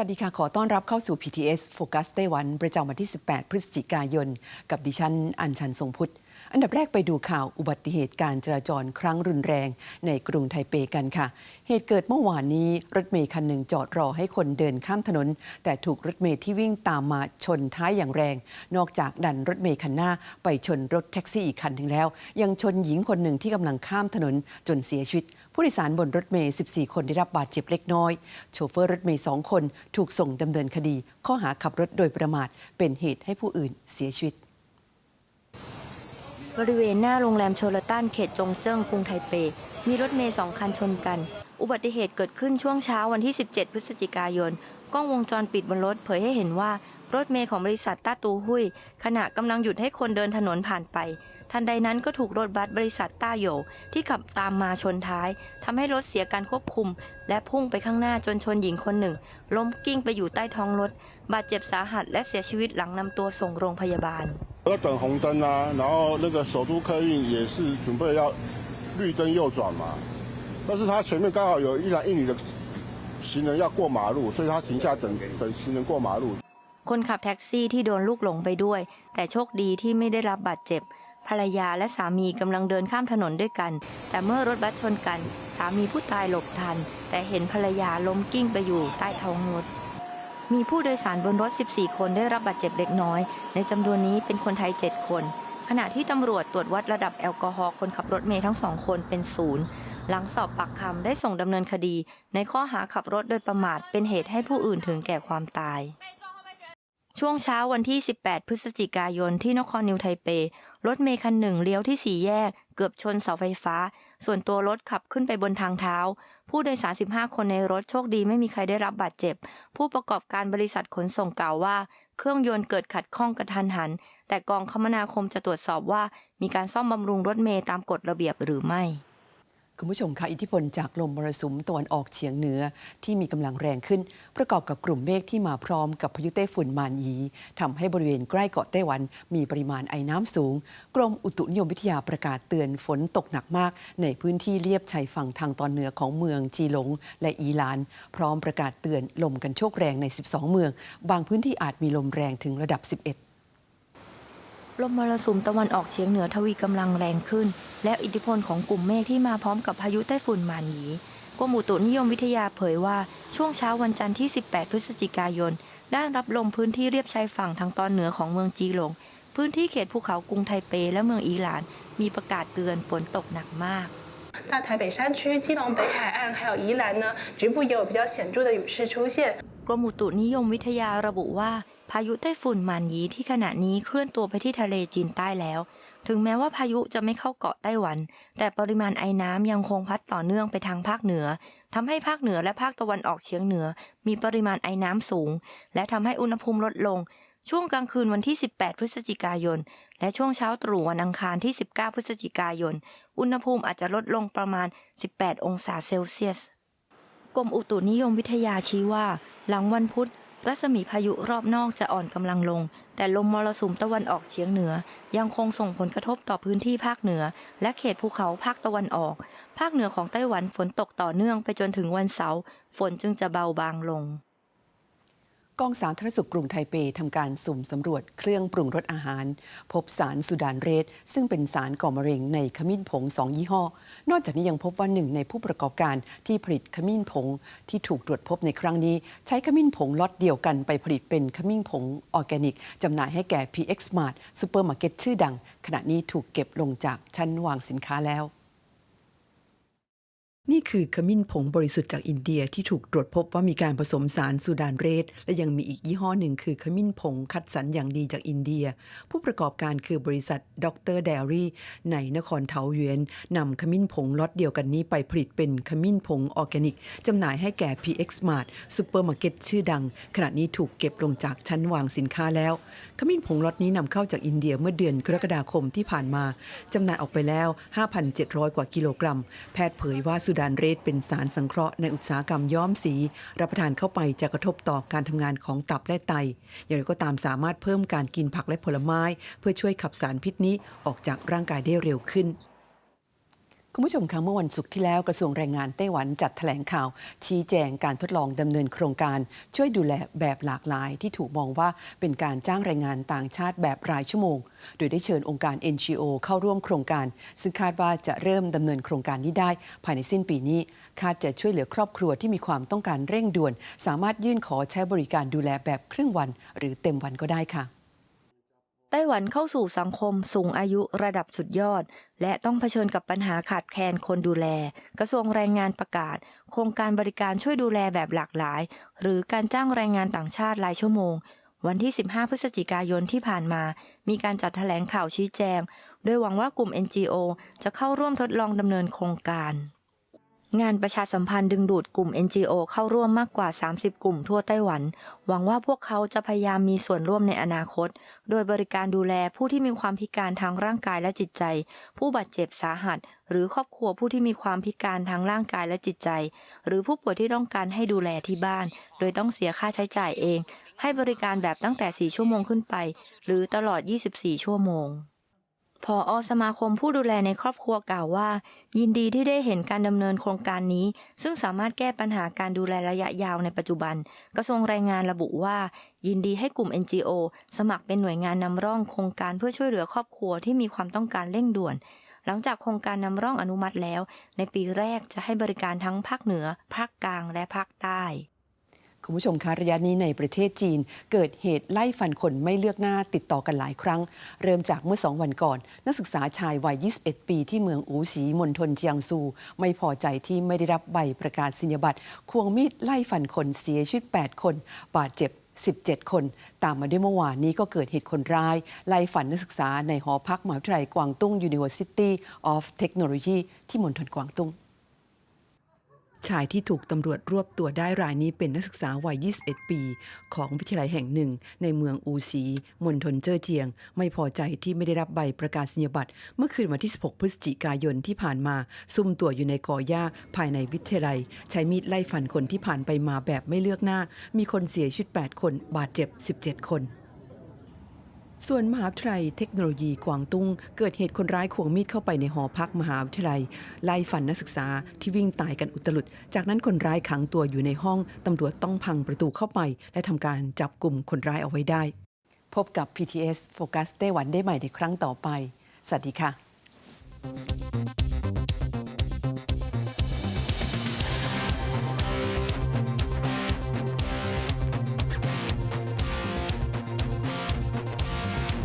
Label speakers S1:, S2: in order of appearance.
S1: วัสดีค่ะ ขอต้อนรับเข้าสู่ PTS Focus ไต้หวัน ประจำวันที่ 18 พฤศจิกายน กับดิฉัน อัญชันทรงพุทธ อันดับแรกไปดูข่าวอุบัติเหตุการจราจรครั้งรุนแรงในกรุงไทเปกันค่ะ เหตุเกิดเมื่อวานนี้รถเมย์คันหนึ่งจอดรอให้คนเดินข้ามถนน แต่ถูกรถเมย์ที่วิ่งตามมาชนท้ายอย่างแรง นอกจากดันรถเมย์คันหน้าไปชนรถแท็กซี่อีกคันหนึ่งแล้ว ยังชนหญิงคนหนึ่งที่กำลังข้ามถนนจนเสียชีวิต ผู้โดยสารบนรถเมย์ 14 คนได้รับบาดเจ็บเล็กน้อย โชเฟอร์รถเมย์2คนถูกส่งดำเนินคดี ข้อหาขับรถโดยประมาทเป็นเหตุให้ผู้อื่นเสียชีวิต
S2: บริเวณหน้าโรงแรมโชลตันเขตจงเจิ้งกรุงไทเป มีรถเมย์สองคันชนกัน อุบัติเหตุเกิดขึ้นช่วงเช้าวันที่ 17 พฤศจิกายน กล้องวงจรปิดบนรถเผยให้เห็นว่า รถเมย์ของบริษัทต้าตูหุยขณะกำลังหยุดให้คนเดินถนนผ่านไป ทันใดนั้นก็ถูกรถบัสบริษัทต้าโยที่ขับตามมาชนท้ายทำให้รถเสียการควบคุม และพุ่งไปข้างหน้าจนชนหญิงคนหนึ่ง ล้มกิ้งไปอยู่ใต้ท้องรถ บาดเจ็บสาหัสและเสียชีวิตหลังนำตัวส่งโรงพยาบาล
S3: 要等红灯啊，然后那个首都客运也是准备要绿灯右转嘛，但是他前面刚好有一男一女的行人要过马路，所以他停下等等行人过马路。
S2: คนขับแท็กซี่ที่โดนลูกหลงไปด้วย แต่โชคดีที่ไม่ได้รับบาดเจ็บ ภรรยาและสามีกำลังเดินข้ามถนนด้วยกัน แต่เมื่อรถบัสชนกัน สามีผู้ตายหลบทัน แต่เห็นภรรยาล้มกิ้งไปอยู่ใต้ท้องรถ มีผู้โดยสารบนรถ 14 คนได้รับบาดเจ็บเล็กน้อย ในจำนวนนี้เป็นคนไทย 7 คน ขณะที่ตำรวจตรวจวัดระดับแอลกอฮอล์คนขับรถเมย์ทั้งสองคนเป็นศูนย์หลังสอบปากคำได้ส่งดำเนินคดี ในข้อหาขับรถโดยประมาทเป็นเหตุให้ผู้อื่นถึงแก่ความตาย ช่วงเช้าวันที่ 18 พฤศจิกายนที่นครนิวไทเป รถเมล์คันหนึ่งเลี้ยวที่สี่แยก เกือบชนเสาไฟฟ้า ส่วนตัวรถขับขึ้นไปบนทางเท้า ผู้โดยสาร 15 คนในรถโชคดีไม่มีใครได้รับบาดเจ็บ ผู้ประกอบการบริษัทขนส่งกล่าวว่า เครื่องยนต์เกิดขัดข้องกระทันหัน แต่กองคมนาคมจะตรวจสอบว่ามีการซ่อมบำรุงรถเมย์ตามกฎระเบียบหรือไม่
S1: คุณผู้ชมคะอิทธิพลจากลมมรสุมตะวันออกเฉียงเหนือที่มีกำลังแรงขึ้น ประกอบกับกลุ่มเมฆที่มาพร้อมกับพายุไต้ฝุ่นมานยีทำให้บริเวณใกล้เกาะไต้หวัน มีปริมาณไอ้น้ำสูง กรมอุตุนิยมวิทยาประกาศเตือนฝนตกหนักมาก ในพื้นที่เลียบชายฝั่งทางตอนเหนือของเมืองจีหลง และอีหลาน พร้อมประกาศเตือนลมกันโชกแรงใน 12 เมือง บางพื้นที่อาจมีลมแรงถึงระดับ 11
S2: ลมมรสุมตะวันออกเฉียงเหนือทวีกำลังแรงขึ้น และอิทธิพลของกลุ่มเมฆที่มาพร้อมกับพายุไต้ฝุ่นหมานหยีกรมอุตุนิยมวิทยาเผยว่าช่วงเช้าวันจันทร์ที่ 18 พฤศจิกายน ได้รับลมพื้นที่เรียบชายฝั่งทางตอนเหนือของเมืองจีหลง พื้นที่เขตภูเขากรุงไทเป และเมืองอีหลาน มีประกาศเตือนฝนตกหนักมาก
S4: 大台北山区、基隆北海岸还有宜兰呢，局部也有比较显着的雨势出现。
S2: กรมอุตุนิยมวิทยาระบุว่า พ ายุไต้ฝุ่นหมานยีที่ขณะนี้เคลื่อนตัวไปที่ทะเลจีนใต้แล้ว ถึงแม้ว่าพายุจะไม่เข้าเกาะไต้หวัน แต่ปริมาณไอ้น้ำยังคงพัดต่อเนื่องไปทางภาคเหนือทำให้ภาคเหนือและภาคตะวันออกเฉียงเหนือ มีปริมาณไอ้น้ำสูง และทำให้อุณหภูมิลดลง ช่วงกลางคืนวันที่ 18 พฤศจิกายน และช่วงเช้าตรู่วันอังคารที่ 19 พฤศจิกายน อุณหภูมิอาจจะลดลงประมาณ 18 องศาเซลเซียสกรมอุตุนิยมวิทยาชี้ว่า หลังวันพุธ รัศมีพายุรอบนอกจะอ่อนกำลังลง แต่ลมมรสุมตะวันออกเฉียงเหนือ ยังคงส่งผลกระทบต่อพื้นที่ภาคเหนือ และเขตภูเขาภาคตะวันออก ภาคเหนือของไต้หวันฝนตกต่อเนื่องไปจนถึงวันเสาร์ฝนจึงจะเบาบางลง
S1: กองสาธารณสุขกรุงไทเปทำการสุ่มสำรวจเครื่องปรุงรสอาหาร พบสารสุดานเรสซึ่งเป็นสารก่อมะเร็งในขมิ้นผงสองยี่ห้อ นอกจากนี้ยังพบว่าหนึ่งในผู้ประกอบการที่ผลิตขมิ้นผงที่ถูกตรวจพบในครั้งนี้ ใช้ขมิ้นผงล็อตเดียวกันไปผลิตเป็นขมิ้นผงออร์แกนิกจำหน่ายให้แก่ PX Mart ซูเปอร์มาร์เก็ตชื่อดัง ขณะนี้ถูกเก็บลงจากชั้นวางสินค้าแล้ว นี่คือขมิ้นผงบริสุทธิ์จากอินเดียที่ถูกตรวจพบว่ามีการผสมสารซูดานเรส และยังมีอีกยี่ห้อหนึ่งคือขมิ้นผงคัดสรรอย่างดีจากอินเดีย ผู้ประกอบการคือบริษัทด็อกเตอร์เดรี่ในนครเทาเยนนำขมิ้นผงล็อตเดียวกันนี้ไปผลิตเป็นขมิ้นผงออร์แกนิกจำหน่ายให้แก่ PX Mart ซูเปอร์มาร์เก็ตชื่อดัง ขณะนี้ถูกเก็บลงจากชั้นวางสินค้าแล้ว ขมิ้นผงล็อตนี้นำเข้าจากอินเดียเมื่อเดือนกรกฎาคมที่ผ่านมาจำหน่ายออกไปแล้ว 5,700 กว่ากิโลกรัม แพทย์เผยว่าซูดานเรดเป็นสารสังเคราะห์ในอุตสาหกรรมย้อมสี รับประทานเข้าไปจะกระทบต่อการทำงานของตับและไต อย่างไรก็ตามสามารถเพิ่มการกินผักและผลไม้ เพื่อช่วยขับสารพิษนี้ออกจากร่างกายได้เร็วขึ้น คุณผู้ชมคะเมื่อวันศุกร์ที่แล้วกระทรวงแรงงานไต้หวันจัดแถลงข่าว ชี้แจงการทดลองดำเนินโครงการ ช่วยดูแลแบบหลากหลาย ที่ถูกมองว่าเป็นการจ้างแรงงานต่างชาติแบบรายชั่วโมง โดยได้เชิญองค์การ NGO เข้าร่วมโครงการ ซึ่งคาดว่าจะเริ่มดำเนินโครงการนี้ได้ ภายในสิ้นปีนี้ คาดจะช่วยเหลือครอบครัวที่มีความต้องการเร่งด่วน สามารถยื่นขอใช้บริการดูแลแบบครึ่งวัน หรือเต็มวันก็ได้ค่ะ
S2: ไต้หวันเข้าสู่สังคมสูงอายุระดับสุดยอด และต้องเผชิญกับปัญหาขาดแคลนคนดูแล กระทรวงแรงงานประกาศ โครงการบริการช่วยดูแลแบบหลากหลาย หรือการจ้างแรงงานต่างชาติรายชั่วโมง วันที่ 15 พฤศจิกายนที่ผ่านมา มีการจัดแถลงข่าวชี้แจง โดยหวังว่ากลุ่ม NGO จะเข้าร่วมทดลองดำเนินโครงการ งานประชาสัมพันธ์ดึงดูดกลุ่ม NGO เข้าร่วมมากกว่า 30 กลุ่มทั่วไต้หวัน หวังว่าพวกเขาจะพยายามมีส่วนร่วมในอนาคต โดยบริการดูแลผู้ที่มีความพิการทางร่างกายและจิตใจ ผู้บาดเจ็บสาหัส หรือครอบครัวผู้ที่มีความพิการทางร่างกายและจิตใจ หรือผู้ป่วยที่ต้องการให้ดูแลที่บ้าน โดยต้องเสียค่าใช้จ่ายเอง ให้บริการแบบตั้งแต่ 4 ชั่วโมงขึ้นไป หรือตลอด 24 ชั่วโมง พออสมาคมผู้ดูแลในครอบครัวกล่าวว่า ยินดีที่ได้เห็นการดำเนินโครงการนี้ ซึ่งสามารถแก้ปัญหาการดูแลระยะยาวในปัจจุบัน กระทรวงแรงงานระบุว่า ยินดีให้กลุ่ม NGO สมัครเป็นหน่วยงานนำร่องโครงการเพื่อช่วยเหลือครอบครัวที่มีความต้องการเร่งด่วน หลังจากโครงการนำร่องอนุมัติแล้ว ในปีแรกจะให้บริการทั้งภาคเหนือ ภาคกลางและภาคใต้
S1: คุณผู้ชมคะระยะนี้ในประเทศจีน เกิดเหตุไล่ฟันคนไม่เลือกหน้าติดต่อกันหลายครั้ง เริ่มจากเมื่อสองวันก่อน นักศึกษาชายวัย 21 ปีที่เมืองอูสีมณฑลเจียงซู ไม่พอใจที่ไม่ได้รับใบประกาศนียบัตรควงมีดไล่ฟันคนเสียชีวิต 8 คน บาดเจ็บ 17 คน ตามมาด้วยเมื่อวานนี้ก็เกิดเหตุคนร้าย ไล่ฟันนักศึกษาในหอพักมหาวิทยาลัยกวางตุ้ง University of Technology ที่มณฑลกวางตุ้ง ชายที่ถูกตำรวจรวบตัวได้รายนี้เป็นนักศึกษาวัย 21 ปี ของวิทยาลัยแห่งหนึ่ง ในเมืองอูซีมณฑลเจ้อเจียง ไม่พอใจที่ไม่ได้รับใบประกาศนียบัตร เมื่อคืนวันที่ 16 พฤศจิกายนที่ผ่านมา ซุ่มตัวอยู่ในกอหญ้าภายในวิทยาลัย ใช้มีดไล่ฟันคนที่ผ่านไปมาแบบไม่เลือกหน้า มีคนเสียชีวิต 8 คน บาดเจ็บ 17 คน ส่วนมหาวิทยาลัยเทคโนโลยีกวางตุ้ง เกิดเหตุคนร้ายควงมีดเข้าไปในหอพักมหาวิทยาลัย ไล่ฟันนักศึกษาที่วิ่งตายกันอุตลุด จากนั้นคนร้ายขังตัวอยู่ในห้อง ตำรวจต้องพังประตูเข้าไป และทำการจับกลุ่มคนร้ายเอาไว้ได้ พบกับ PTS โฟกัสไต้หวันได้ใหม่ในครั้งต่อไป สวัสดีค่ะ